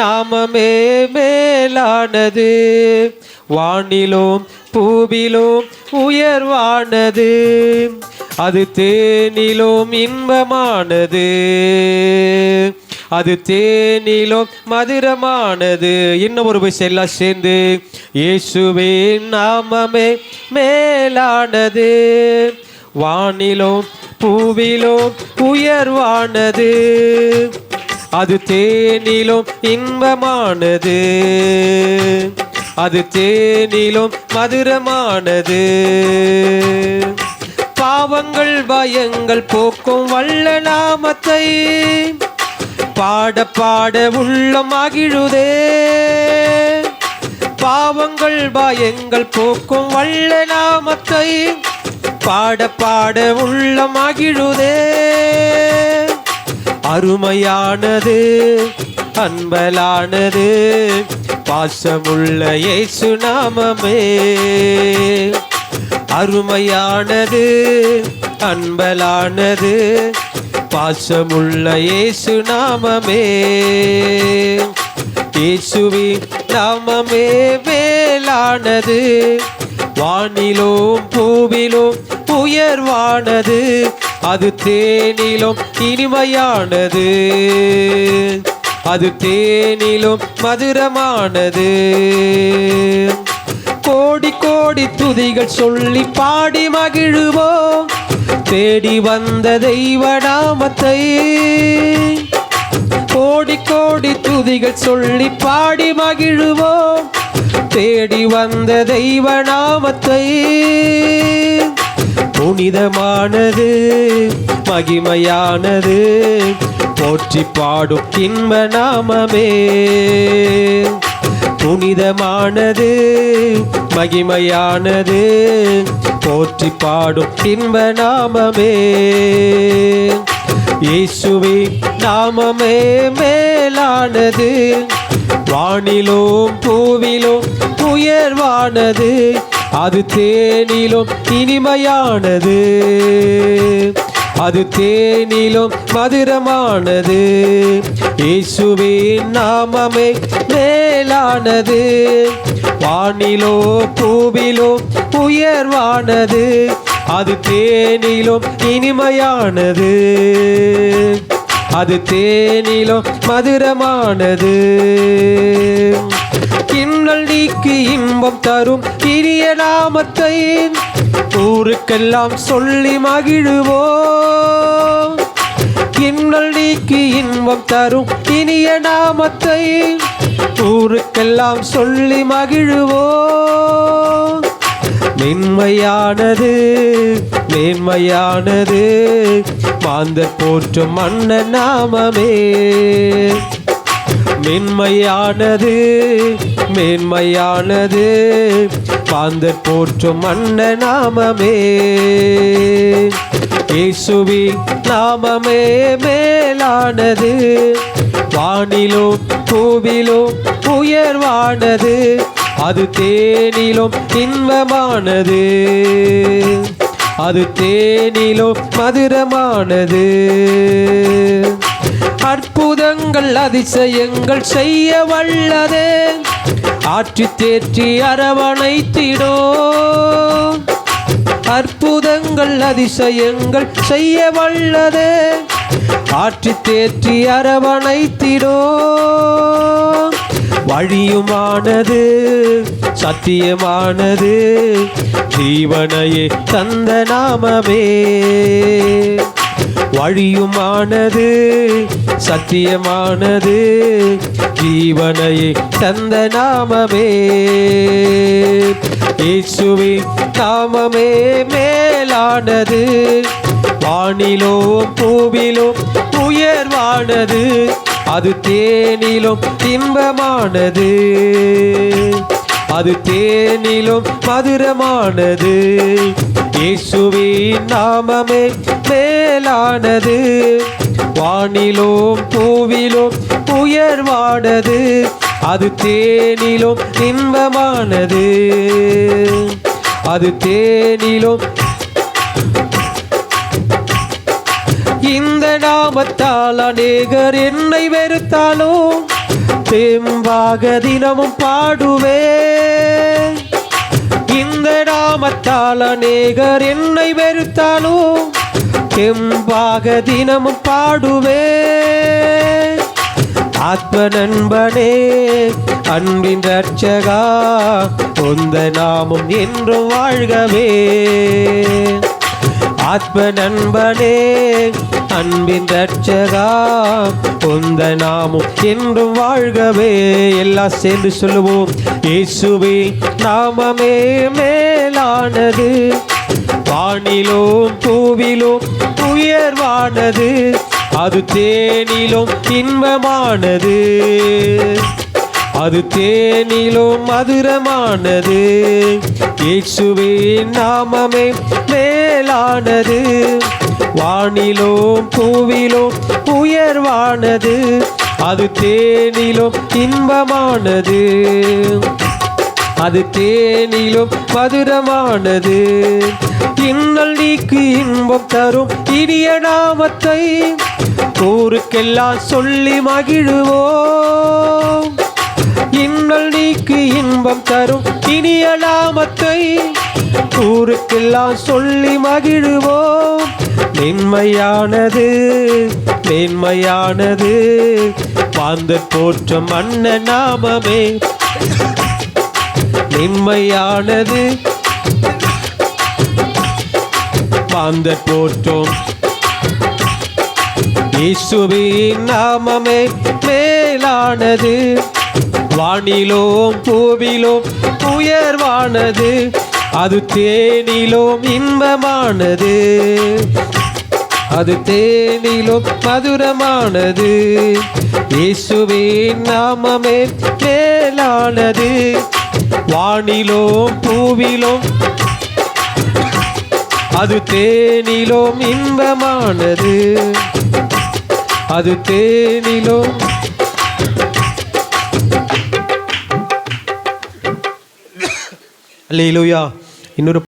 நாமமே மேலானது. வானிலும் பூவிலும் உயர்வானது. அது தேனிலும் இன்பமானது. அது தேனிலும் மதுரமானது. இன்னும் ஒரு விஷயம் எல்லாம் சேர்ந்து இயேசுவின் நாமமே மேலானது. வானிலும் பூவிலும் உயர்வானது. அது தேனிலும் இன்பமானது. அது தேனிலும் மதுரமானது. பாவங்கள் பயங்கள் போக்கும் வல்ல நாமத்தை பாட பாட உள்ளம் அகிழுதே பாவங்கள் பயங்கள் போக்கும் வல்ல நாமத்தை பாட பாட உள்ளம் அகிழுதே அருமையானது அன்பலானது பாசமுள்ள இயேசு நாமமே. அருமையானது அன்பலானது பாசமுள்ள இயேசு நாமமே. இயேசுவி நாமமே மேலானது வானிலும் பூவிலும் உயர்வானது. அது தேனிலும் இனிமையானது. அது தேனிலும் மதுரமானது. கோடி கோடி துதிகள் சொல்லி பாடி மகிழுவோம். தேடி வந்த தெய்வ நாமத்தை. கோடி கோடி துதிகள் சொல்லி பாடி மகிழுவோம். தேடி வந்த தெய்வ நாமத்தை. புனிதமானது மகிமையானது. போற்றி பாடும் இன்ப நாமமே. புனிதமானது மகிமையானது. போற்றி பாடும் இன்ப நாமமே. இயேசுவே நாமமே மேலானது. வானிலும் பூவிலும் உயர்வானது. அது தேனிலும் இனிமையானது. அது தேனிலும் மதுரமானது. இயேசுவின் நாமமே மேலானது. வானிலோ பூவிலோ உயர்வானது. அது தேனிலும் இனிமையானது. அது தேனிலும் மதுரமானது. கிண்ணல் நீக்கி இன்பம் தரும் இனிய நாமத்தை ஊருக்கெல்லாம் சொல்லி மகிழுவோம். கிண்ணல் நீக்கி இன்பம் தரும் இனிய நாமத்தை ஊருக்கெல்லாம் சொல்லி மகிழுவோம். மென்மையானது மேன்மையானது மாந்தர் போற்றும் மன்ன நாமமே. மென்மையானது மேன்மையானது. பாந்தர் போற்றும் மன்ன நாமமே. இயேசுவி நாமமே மேலானது. வானிலோ பூவிலோ உயர்வானது. அது தேனிலும் இன்பமானது. அது தேனிலும் மதுரமானது. அற்புதங்கள் அதிசயங்கள் செய்ய வல்லதே. ஆற்றி தேற்றி அரவணைத்திடோ. அற்புதங்கள் அதிசயங்கள் செய்ய வல்லதே. ஆற்றி தேற்றி அரவணைத்திடோ. வழியுமானது சத்தியமானது ஜீவனையே தந்த நாமமே. வழியுமானது சத்தியமானது ஜீவனை தந்த நாமமே. இயேசுவின் நாமமே மேலானது வானிலும் பூவிலும் உயர்வானது அது தேனிலும் இன்பமானது. அது தேனிலும் மதுரமானது. இயேசுவின் நாமமே மேலானது. வானிலும் பூவிலும் உயர்வானது. அது தேனிலும் இன்பமானது. அது தேனிலும் இந்த நாமத்தால் அநேகர் என்னை வெறுத்தாலும் தெம்பாக தினமும் பாடுவேன். நாமத்தால் அநேகர் என்னை வெறுத்தாலும் தெம்பாக தினமும் பாடுவே ஆத்ம நண்பனே அன்பின் ரட்சகா உந்த நாமும் என்றும் வாழ்கவே. ஆத்ம நண்பனே அன்பின் ரட்சகா உந்த நாமும் என்றும் வாழ்கவே. எல்லாம் சேர்ந்து சொல்லுவோம் இயேசுவே நாமமே மேலானது. வானிலும் பூவிலும் உயர்வானது. அது தேனிலும் இன்பமானது. அது தேனிலும் மதுரமானது. இயேசுவே நாமமே மேலானது. வானிலும் பூவிலும் உயர்வானது. அது தேனிலும் இன்பமானது. அது தேனிலும் மதுரமானது. இன்னல் நீக்கு இன்பம் தரும் இனிய நாமத்தை. ஊருக்கெல்லாம் சொல்லி மகிழுவோம். இன்னல் நீக்கு இன்பம் தரும் இனிய நாமத்தை ஊருக்கெல்லாம் சொல்லி மகிழுவோம். மென்மையானது மேன்மையானது பாந்த போற்றம் அன்ன நாமமே. மென்மையானது பாந்த போற்றோம் இயேசுவின் நாமமே. மேலானது வானிலோம் பூவிலோம் உயர்வானது. அது தேனிலோம் இன்பமானது. அது தேனிலும் மதுரமானது. இயேசுவின் நாமமே மேலானது. வானிலும் பூவிலும் அது தேனிலும் இன்பமானது. அது தேனிலும் அல்லேலூயா இன்னொரு